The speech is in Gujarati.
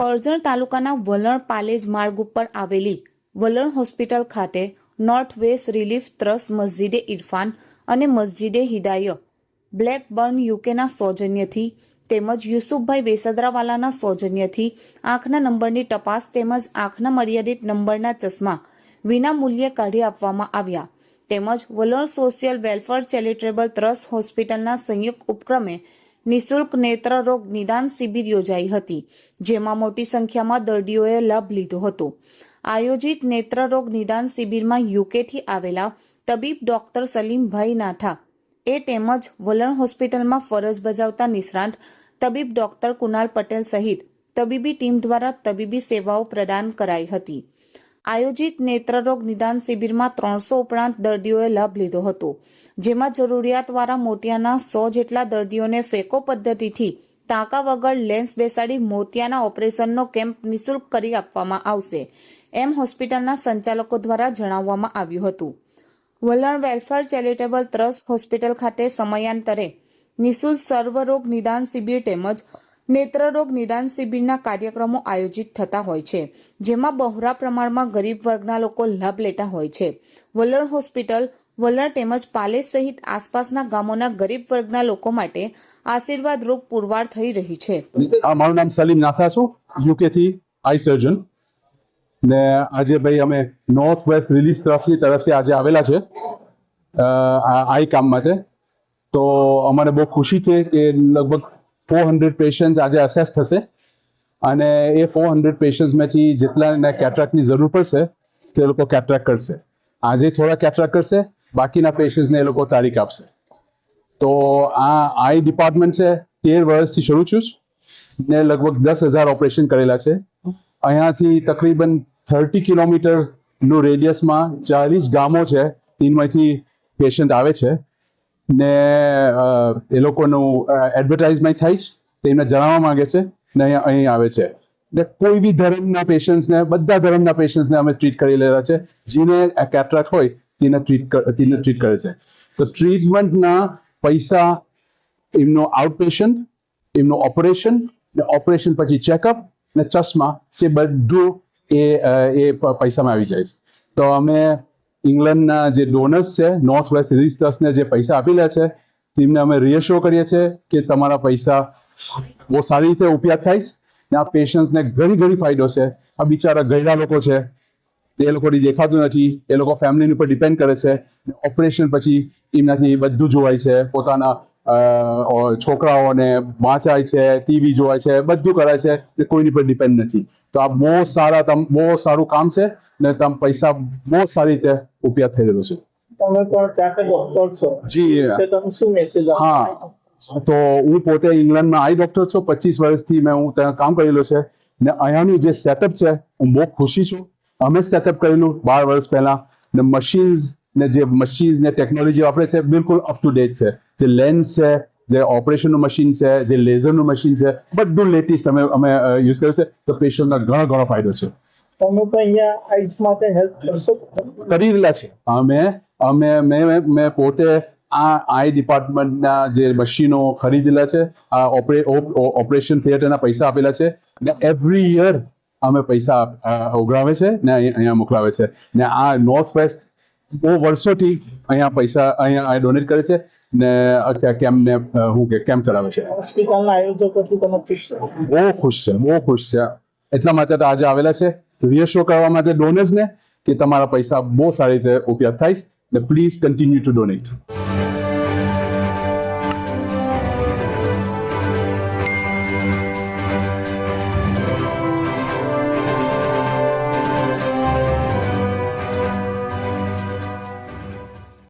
કરજણ તાલુકાના વલણ પાલેજ માર્ગ ઉપર આવેલી વલણ હોસ્પિટલ ખાતે નોર્થ વેસ્ટ રિલીફ ટ્રસ્ટ મસ્જિદે ઇરફાન અને મસ્જિદે હિદાય બ્લેક બર્ન યુકેના સૌજન્યથી તેમજ યુસુફભાઈ વેસદરાવાલાના સૌજન્યથી આંખના નંબરની તપાસ તેમજ આંખના મર્યાદિત નંબરના ચશ્મા વિના મૂલ્યે કાઢી આપવામાં આવ્યા. તેમજ વલણ સોશિયલ વેલફેર ચેરિટેબલ ટ્રસ્ટ હોસ્પિટલના સંયુક્ત ઉપક્રમે નિશુલ્ક નેત્રરોગ નિદાન શિબિર યોજાઈ હતી, જેમાં મોટી સંખ્યામાં દર્દીઓએ લાભ લીધો હતો. આયોજિત નેત્રરોગ નિદાન શિબિરમાં યુકેથી આવેલા તબીબ ડોક્ટર સલીમભાઈ નાઠા, એ તેમજ વલણ હોસ્પિટલમાં ફરજ બજાવતા નિષ્ણાંત તબીબ ડોક્ટર કુનાલ પટેલ સહિત તબીબી ટીમ દ્વારા તબીબી સેવાઓ પ્રદાન કરાઈ હતી. આયોજિત નેત્રરોગ નિદાન શિબિરમાં ત્રણસો ઉપરાંત દર્દીઓએ લાભ લીધો હતો. જેમાં જરૂરિયાતવાળા મોતિયાના સો જેટલા દર્દીઓને ફેકો પદ્ધતિથી ટાંકા વગર લેન્સ બેસાડી મોતિયાના ઓપરેશનનો કેમ્પ નિઃશુલ્ક કરી આપવામાં આવશે, એમ હોસ્પિટલના સંચાલકો દ્વારા જણાવવામાં આવ્યું હતું. વલણ વેલફેર ચેરિટેબલ ટ્રસ્ટ હોસ્પિટલ ખાતે સમયાંતરે નિઃશુલ્ક સર્વરોગ નિદાન શિબિર તેમજ નેત્રરોગ નિદાન શિબિરના કાર્યક્રમો આયોજિત થતા હોય છે, જેમાં બહોળા પ્રમાણમાં ગરીબ વર્ગના લોકો લાભ લેતા હોય છે. વલણ હોસ્પિટલ, વલણ તેમજ પાલેજ સહિત આસપાસના ગામોના ગરીબ વર્ગના લોકો માટે આશીર્વાદ રૂપ પુરવાર થઈ રહી છે. મારું નામ સલીમ નાથા છું યુકે થી આઈ સર્જન. ને આજે ભાઈ અમે નોર્થ વેસ્ટ રિલીઝ તરફની તરફથી આજે આવેલા છે આઈ કામ માટે. તો અમારે બહુ ખુશી છે કે લગભગ ફોર હંડ્રેડ પેશન્ટ આજે અસેસ થશે. અને એ ફોર હંડ્રેડ પેશન્ટમાંથી જેટલાને કેટરાક્ટની જરૂર પડશે, તે લોકો કેટરેક કરશે આજે થોડા કેટરાક્ટ કરશે, બાકીના પેશન્ટ્સને એ લોકો તારીખ આપશે. તો આ આઈ ડિપાર્ટમેન્ટ છે, તેર વર્ષથી શરૂ છું ને લગભગ દસ હજાર ઓપરેશન કરેલા છે. અહીંયાથી તકરીબન થર્ટી કિલોમીટરનું રેડિયસમાં ચાલીસ ગામો છે તેમાંથી પેશન્ટ આવે છે. ને એ લોકોનું એડવર્ટાઇઝમેન્ટ થાય છે તેમને જણાવવા માંગે છે ને અહીંયા, અહીં આવે છે. ને કોઈ બી ધર્મના પેશન્ટ્સને બધા ધર્મના પેશન્ટ્સને અમે ટ્રીટ કરી લેલા છે. જેને કેટરાક હોય, તેને ટ્રીટ તેને ટ્રીટ કરે છે. તો ટ્રીટમેન્ટના પૈસા, એમનો આઉટ પેશન્ટ એમનું ઓપરેશન ને ઓપરેશન પછી ચેકઅપ ને ચશ્મા, તે બધું એ એ પૈસામાં આવી જાય છે. તો અમે ઇંગ્લેન્ડના જે ડોનર્સ છે નોર્થ વેસ્ટ રિલીઝ ટ્રસ્ટને જે પૈસા આપેલા છે, તેમને અમે રિએશ્યોર કરીએ છીએ કે તમારા પૈસા બહુ સારી રીતે ઉપયોગ થાય છે. ને આ પેશન્ટ્સને ઘણી ઘણી ફાયદો છે. આ બિચારા ગયેલા લોકો છે, એ લોકોને દેખાતું નથી, એ લોકો ફેમિલીની ઉપર ડિપેન્ડ કરે છે. ઓપરેશન પછી એમનાથી બધું જોવાય છે, પોતાના છોકરાઓને વાંચાય છે ટીવી જોવાય છે, બધું કરાય છે કોઈની પર ડિપેન્ડ નથી. તો આ બહુ સારા બહુ સારું કામ છે. ને તમ પૈસા બહુ સારી રીતે ઉપયોગ થઈ રહ્યો છે. તમે પણ ચાકે ડોક્ટર છો? જી. તમે શું મેસેજ હા. તો હું પોતે ઇંગ્લેન્ડમાં આઈ ડોક્ટર છું. પચીસ વર્ષથી મેં હું ત્યાં કામ કરેલું છે. ને અહીંયાનું જે સેટઅપ છે હું બહુ ખુશી છું. અમે સેટઅપ કરેલું બાર વર્ષ પહેલા. ને મશીન્સ ને જે મશીન્સ ને ટેકનોલોજી વાપરે છે બિલકુલ અપ ટુ ડેટ છે. જે લેન્સ છે જે ઓપરેશનનું મશીન છે જે લેઝરનું મશીન છે બધું લેટેસ્ટ અમે અમે યુઝ કર્યું છે. તો પેશન્ટને ઘણો ઘણો ફાયદો છે. તમે પણ અહીંયા આઈસ માટે હેલ્પ કરશો કરી રહેલા છે. અમે અમે મેં મેં પોતે આ આઈ ડિપાર્ટમેન્ટના જે મશીનો ખરીદેલા છે આ ઓપરેશન થિયેટરના પૈસા આપેલા છે ને એવરી યર અમે પૈસા ઉઘરાવે છે ને અહીંયા મોકલાવે છે. ને આ નોર્થ વેસ્ટ બહુ વર્ષોથી અહીંયા પૈસા અહીંયા ડોનેટ કરે છે ને કેમ ને હું કે કેમ ચલાવે છે. હોસ્પિટલના આયોજકો તમે ખુશ છો? બહુ ખુશ છે બહુ ખુશ છે. એટલા માટે તો આજે આવેલા છે. રિએશ્યોર કરવા માટે ડોનર્સને કે તમારા પૈસા બહુ સારી રીતે ઉપયોગ થાય ને પ્લીઝ કન્ટિન્યુ ટુ ડોનેટ